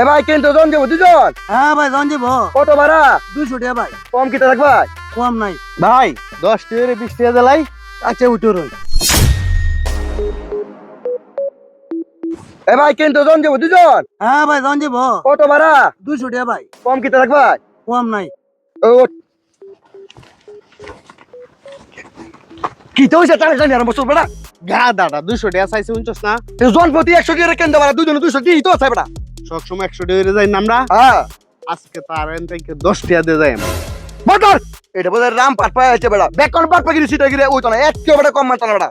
এ ভাই কিন্তু জন যাব দুজন? হ্যাঁ ভাই জন যাব কত ভাড়া? দুইশো টাকা ভাই। কম কিতে থাকবা? কম নাই। ভাই দশ টাকা বিশ টাকা দিলাই আচ্ছা উঠো রই। এ ভাই কিন্তু জন যাব দুজন? হ্যাঁ ভাই জন যাব কত ভাড়া? দুইশো টাকা ভাই। কম কিতে থাকবা? কম নাই। ও কি তো হইছে? টানে টানে আর বসল বেটা। গা দাদা দুইশো টাকা চাইছে উনচস না? জন প্রতি একশো টাকা কেন দেবা? দুজন দুশো কি তো আছে বেটা সবসময় একশো টাকা যাই না আমরা? হ্যাঁ। আজকে তার এন থেকে দশ টাকা দিয়ে যাই। বটর এটা বোধহয় রাম পাট পায় আছে বেটা বেকন পাট পাকি সিটা গিরে ওই তো না একটু বেটা কম মাত্রা বেটা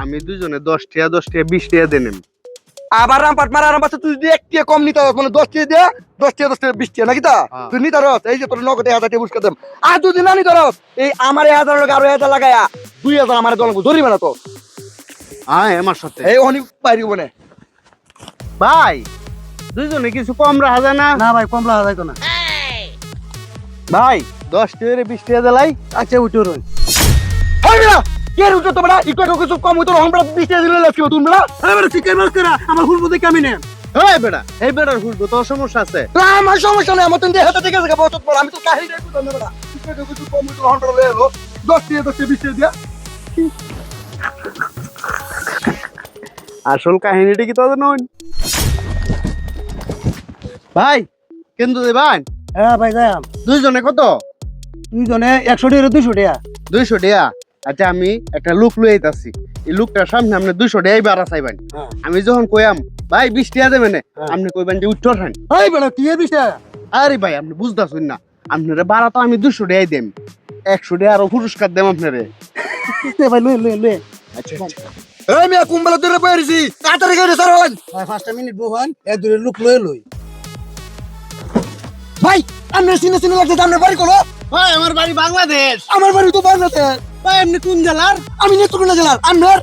আমি দুজনে দশ টাকা দশ টাকা বিশ টাকা দিয়ে নেব। আবার রাম পাট মারা রাম পাট তুই যদি এক টিয়া কম নিতে মানে দশ টিয়া দিয়ে দশ টিয়া দশ টিয়া বিশ টিয়া নাকি তা? হ্যাঁ। তুই নিতে রস এই যে তোর নগদে হাজার টিয়া বুঝতে দেম আর যদি না নিতে রস এই আমার এই হাজার লোক আরও হাজার লাগায়া দুই হাজার আমার দল ধরিবে না তো। আয় আমার সাথে। এই অনি পারিব না ভাই! দুইজনে কিছু কম রাখা যায় না? না ভাই কম লাগা যাইতো না। ভাই দশ টাকা বিশ টাকা দিলাই আচ্ছা উঠো রই। কে রুটো তো বেটা একটু একটু কিছু কম হইতো বেটা বিশ টিয়া দিলে লাগছিও তুমি বেটা এবারে চিকেন মাছ করা? আমার নেন এই বেটা এই বেটার হুলবো তোর সমস্যা আছে? না, আমার সমস্যা নেই আমার তুমি হাতে ঠিক আছে বসত পর। আমি তো কাহিনী দেখব না বেটা একটু কিছু কম হইতো দশ টিয়া দশ বিশ টিয়া দিয়া। আসল কাহিনীটা কি তোদের নয়? ভাই কিন্তু ভাই হ্যাঁ ভাই যাইম দুইজনে কত? দুইজনে একশো টাকা দুইশো টাকা। দুইশো টাকা? আচ্ছা আমি একটা লুক লুই আইতাছি। এই লুকটার সামনে আপনি দুইশো টাকাই বাড়া চাইবেন। হ্যাঁ। আমি যখন কইয়াম ভাই বিশ টাকা দেবেন হ্যাঁ। আপনি কইবেন যে উত্তর খান এই বেটা কি বিশ টাকা আরে ভাই আপনি বুঝতেছেন না। আপনারা বাড়া তো আমি দুশো টাকাই দেম। একশো টাকা আরও পুরস্কার দেম আপনারে। ভাই লই লই লই। আচ্ছা এই মিয়া কুম্বালা দূরে পড়েছি তাড়াতাড়ি হন। ভাই পাঁচটা মিনিট বহান এ দূরে লুক লই লই। ভাই আমি সিনে সিনে লাগছে সামনে বাড়ি করো ভাই আমার বাড়ি বাংলাদেশ। আমার বাড়ি তো বাংলাদেশ। ভাই আপনি কোন জেলার? আমি নেত্রকোনা জেলার। আপনার?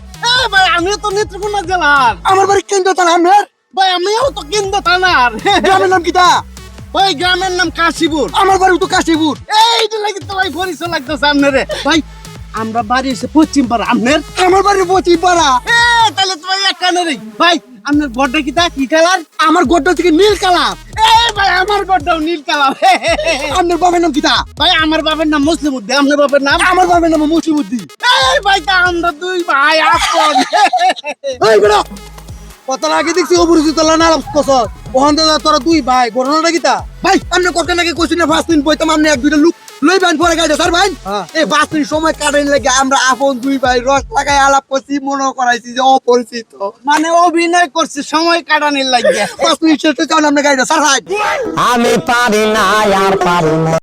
ভাই আমিও তো নেত্রকোনা জেলার। আমার বাড়ি কেন্দ্র থানা আপনার? ভাই আমিও তো কেন্দ্র থানার। গ্রামের নাম কিতা ভাই গ্রামের নাম কাশীপুর। আমার বাড়ি তো কাশীপুর। এই যে লাগি তো ভাই পরিচয় লাগতেছে আপনারে। ভাই আমরা বাড়ি এসে পশ্চিম পাড়া আপনার? আমার বাড়ি পচি পাড়া। এ তাহলে তো ভাই এক কানেরই ভাই আপনার গড্ডা কি তা? কি কালার? আমার গোটা থেকে নীল কালার। ভাই আমার গড্ডাও নীল কালার আপনার বাবার নাম কিতা ভাই আমার বাবার নাম মুসলিম উদ্দিন আপনার বাবার নাম? আমার বাবার নাম মুসিমুদ্দিন এই ভাই তা আমরা দুই ভাই আপন কত আগে দেখছি অপরিচিত না কস ওখান থেকে তোরা দুই ভাই ঘটনাটা কিতা ভাই। আপনি কত নাকি কোশ্চিনে না পাঁচ দিন বইতাম আপনি এক দুইটা লুক লই বান পরে গাইতে স্যার ভাই। হ্যাঁ। এই পাঁচ সময় কাটাই লাগে আমরা আপন দুই ভাই রস লাগাই আলাপ করছি মনে করাইছি যে অপরিচিত। মানে অভিনয় করছি সময় কাটানোর লাগিয়ে পাঁচ মিনিট শেষ আমরা গাইতে স্যার ভাই। আমি পারি না আর পারি না।